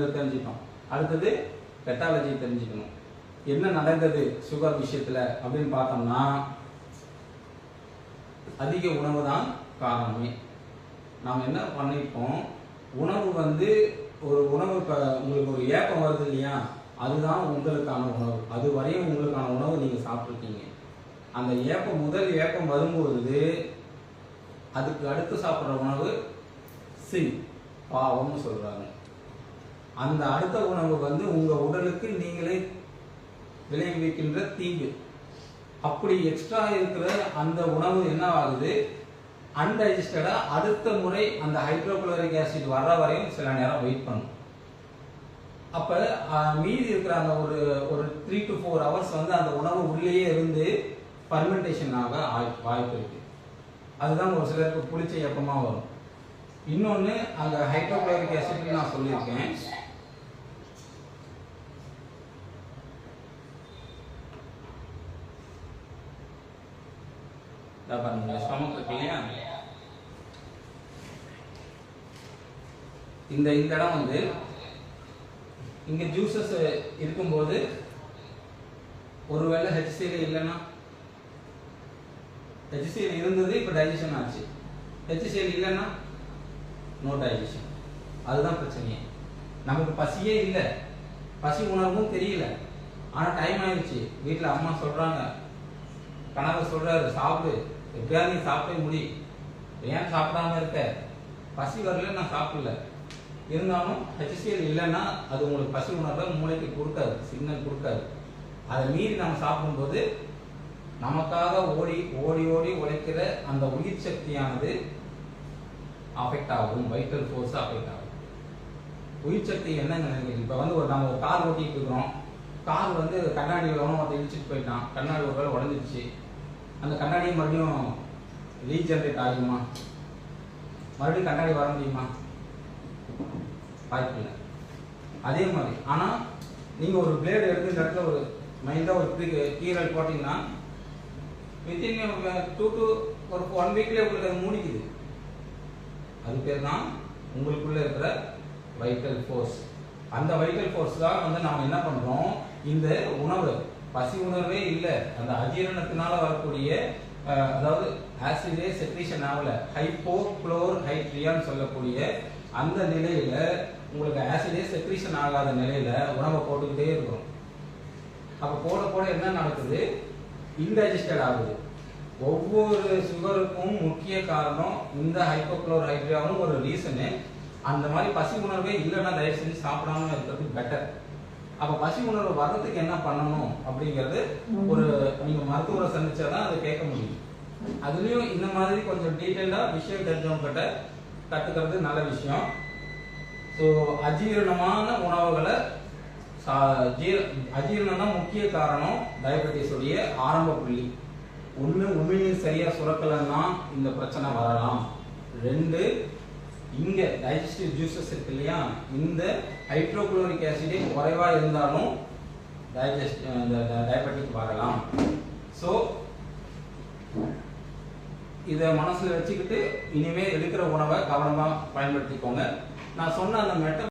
அப்படிங்கிறத தெரிஞ்சுக்கணும். அடுத்தது பெத்தாலஜி தெரிஞ்சுக்கணும். என்ன நடந்தது சுகர் விஷயத்துல அப்படின்னு பார்த்தோம்னா அதிக உணவு தான் காரணமே. நாம் என்ன பண்ணிப்போம் உணவு வந்து ஒரு உணவு இப்போ உங்களுக்கு ஒரு ஏப்பம் வருது இல்லையா? அதுதான் உங்களுக்கான உணவு. அது வரையும் உங்களுக்கான உணவு நீங்கள் சாப்பிட்ருக்கீங்க அந்த ஏப்பம் முதல் ஏப்பம் வரும்பொழுது அதுக்கு அடுத்து சாப்பிட்ற உணவு சி பாவம்னு சொல்கிறாங்க அந்த அடுத்த உணவு வந்து உங்கள் உடலுக்கு நீங்களே விளைவிக்கின்ற தீங்கு. அப்படி எக்ஸ்ட்ரா இருக்கிற அந்த உணவு என்ன ஆகுது அன்டைஜஸ்டடா அடுத்த முறை அந்த ஹைட்ரோகுளோரிக் ஆசிட் வர்ற வரையும் சில நேரம் வெயிட் பண்ணும். அப்ப மீதி இருக்கிற அந்த ஒரு ஒரு த்ரீ டு ஃபோர் ஹவர்ஸ் வந்து அந்த உணவு உள்ளேயே இருந்து பர்மெண்டேஷன் ஆக ஆய்- வாய்ப்பு இருக்கு. அதுதான் ஒரு சிலருக்கு புளிச்ச எப்பமா வரும். இன்னொன்று அந்த ஹைட்ரோகுளோரிக் ஆசிட் நான் சொல்லியிருக்கேன். பாருங்க ஸ்டொமக் இருக்கு இல்லையா இந்த இந்த இடம் வந்து இங்க ஜூசஸ் இருக்கும்போது ஒருவேளை ஹெச்சிசியில் இல்லைன்னா ஹெச்சிசியில் இருந்தது இப்போ டைஜஷன் ஆச்சு. ஹெச்சிசியில் இல்லைன்னா நோ டைஜஷன் அதுதான் பிரச்சனையே. நமக்கு பசியே இல்லை. பசி உணர்வும் தெரியல. ஆனால் டைம் ஆயிடுச்சு. வீட்டில் அம்மா சொல்கிறாங்க கணவர் சொல்றாரு சாப்பிடு. எப்படியாவது நீ சாப்பிட்டே முடி. ஏன் சாப்பிடாம இருக்க? பசி வரல நான் சாப்பிடல. இருந்தாலும் ஹெச்சிஎல் இல்லைன்னா அது உங்களுக்கு பசி உணர்வை மூளைக்கு கொடுக்காது சிக்னல் கொடுக்காது. அதை மீறி நம்ம சாப்பிடும்போது நமக்காக ஓடி ஓடி ஓடி உழைக்கிற அந்த உயிர் சக்தியானது அஃபெக்ட் ஆகும். வைட்டல் ஃபோர்ஸ் அஃபெக்ட் ஆகும். உயிர் சக்தி என்னங்க இப்போ வந்து ஒரு நம்ம ஒரு கார் ஓட்டிட்டு இருக்கிறோம். கார் வந்து கண்ணாடி எவனோ ஒருத்தன் இடிச்சிட்டு போயிட்டான். கண்ணாடி ஒரு வேலை உடஞ்சிருச்சு. அந்த கண்ணாடி மறுபடியும் ரீஜென்ரேட் ஆகுமா? மறுபடியும் கண்ணாடி வர முடியுமா? வாய்ப்பு இல்லை அதே மாதிரி ஆனால் நீங்கள் ஒரு பிளேடு எடுத்து இந்த இடத்துல ஒரு மைண்டாக ஒரு கீ- கீரல் போட்டிங்கன்னா வித்தின் டூ டு uh, ஒரு ஒன் வீக்லேயே உங்களுக்கு அது மூடிக்குது. அது பேர் தான் உங்களுக்குள்ளே இருக்கிற வைட்டல் ஃபோர்ஸ் அந்த வைட்டல் ஃபோர்ஸ் தான் வந்து நாம் என்ன பண்ணுறோம் இந்த உணவு பசி உணர்வே இல்லை. அந்த அஜீரணத்தினால வரக்கூடிய அதாவது ஆசிடே செக்ரீஷன் ஆகல. ஹைப்போ குளோர் ஹைட்ரியான்னு சொல்லக்கூடிய அந்த நிலையில உங்களுக்கு ஆசிடே செக்ரீஷன் ஆகாத நிலையில உணவை போட்டுக்கிட்டே இருக்கும் அப்ப போட போட என்ன நடக்குது? இன்டைஜஸ்டட் ஆகுது. ஒவ்வொரு சுகருக்கும் முக்கிய காரணம் இந்த ஹைப்போக்ளோர் ஹைட்ரியாவும் ஒரு ரீசனு அந்த மாதிரி பசி உணர்வே இல்லைன்னா தயவு செஞ்சு சாப்பிடாம இருக்கிறது பெட்டர் அப்ப பசி உணர்வு வர்றதுக்கு என்ன பண்ணணும் அப்படிங்கிறது ஒரு நீங்க மருத்துவரை சந்திச்சாதான் அதை கேட்க முடியும். அதுலயும் இந்த மாதிரி கொஞ்சம் டீட்டெயிலா விஷயம் தெரிஞ்சவங்க கிட்ட கத்துக்கிறது நல்ல விஷயம். ஸோ அஜீரணமான உணவுகளை அஜீரணம் தான் முக்கிய காரணம் டயபெட்டிஸ் உடைய ஆரம்ப புள்ளி. ஒன்று உமிழ்நீர் சரியா சுரக்கலைன்னா இந்த பிரச்சனை வரலாம். ரெண்டு இங்க டைஜஸ்டிவ் ஜூசஸ் இருக்கு இல்லையா? இந்த ஹைட்ரோக்ளோரிக் ஆசிடே குறைவா இருந்தாலும் டைஜஸ்ட் இந்த டயபெட்டிக் வரலாம் ஸோ இதை மனசுல வச்சுக்கிட்டு இனிமேல் எடுக்கிற உணவை கவனமா பயன்படுத்திக்கோங்க. நான் சொன்ன அந்த மெட்ட